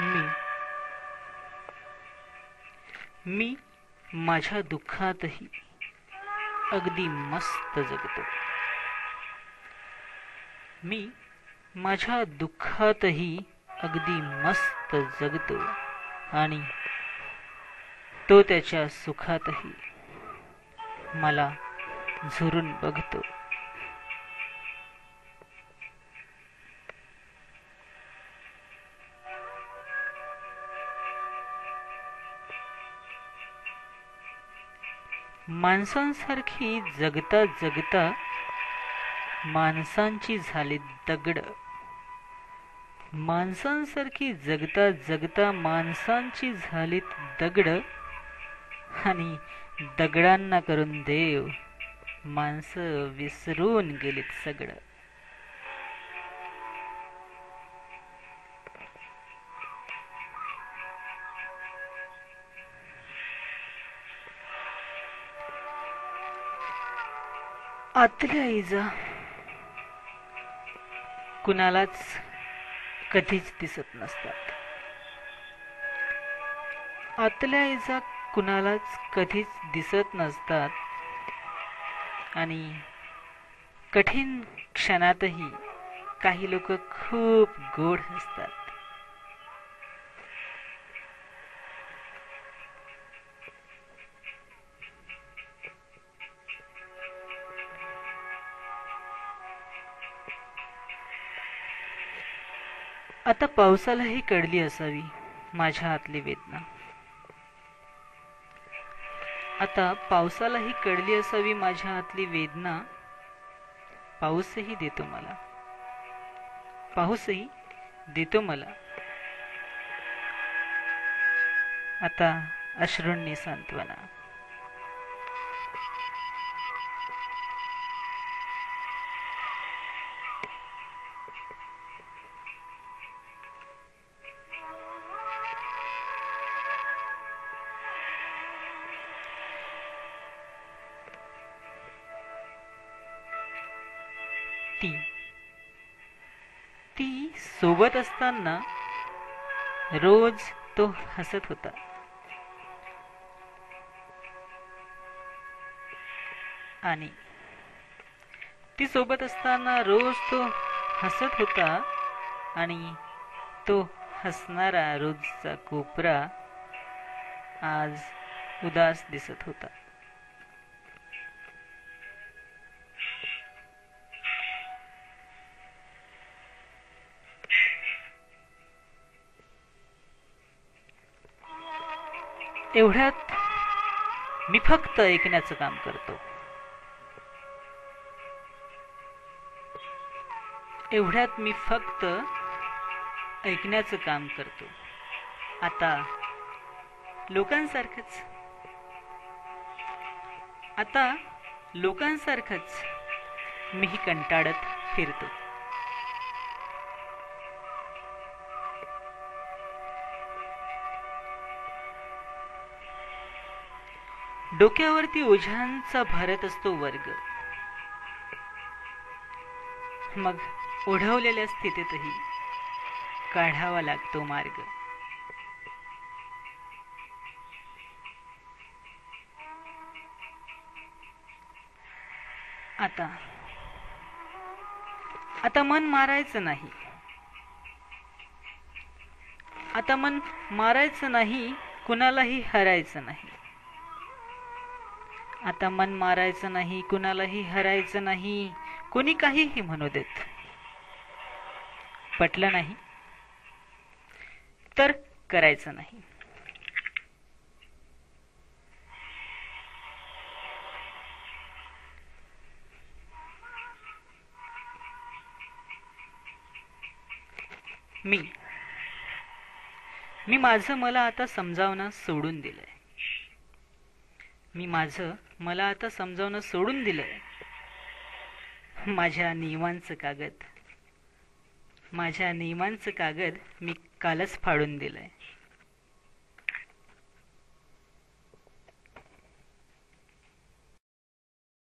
मी. मी माझ्या दुःखातही अगदी मस्त जगतो. मी माझ्या दुःखातही अगदी मस्त जगतो आणि तो त्याच्या सुखातही मला झुरून बघतो. माणसांसारखी जगता जगता माणसांची झाली दगड. माणसांसारखी जगता जगता माणसांची झालीत दगड आणि दगडांना करून देव माणसं विसरून गेलीत सगळं. आतल्या इजा कुणालाच कधीच दिसत नसतात. आतल्या इजा कुणालाच कधीच दिसत नसतात. आणि कठीण क्षणातही काही लोक खूप गोड असतात आता पावसालाही कळली असावी माझ्या आतली वेदना. आता पावसालाही कळली असावी माझ्या आतली वेदना पाऊसही देतो मला. पाऊसही देतो मला. आता अश्रूंनी सांत्वना. ती. ती सोबत असताना रोज तो हसत होता. आणि ती सोबत असताना रोज तो हसत होता आणि तो हसणारा रोजचा कोपरा आज उदास दिसत होता. एवढ्यात मी फक्त ऐकण्याचं काम करतो. एवढ्यात मी फक्त ऐकण्याचं काम करतो. आता लोकांसारखंच. आता लोकांसारखंच मीही कंटाळत फिरतो. डोक्यावरती ओझ्यांचा भारत असतो वर्ग. मग ओढवलेल्या स्थितीतही काढावा लागतो मार्ग. आता आता मन मारायचं नाही. आता मन मारायचं नाही कुणालाही हरायचं नाही. आता मन मारायचं नाही कुणालाही हरायचं नाही कोणी काहीही म्हणू देत. पटलं नाही तर करायचं नाही. मी मी माझं मला आता समजावणं सोडून दिलंय. मी माझं मला आता समजावणं सोडून दिलंय. माझ्या नियमांचं कागद. माझ्या नियमांचं कागद मी कालच फाडून दिलंय.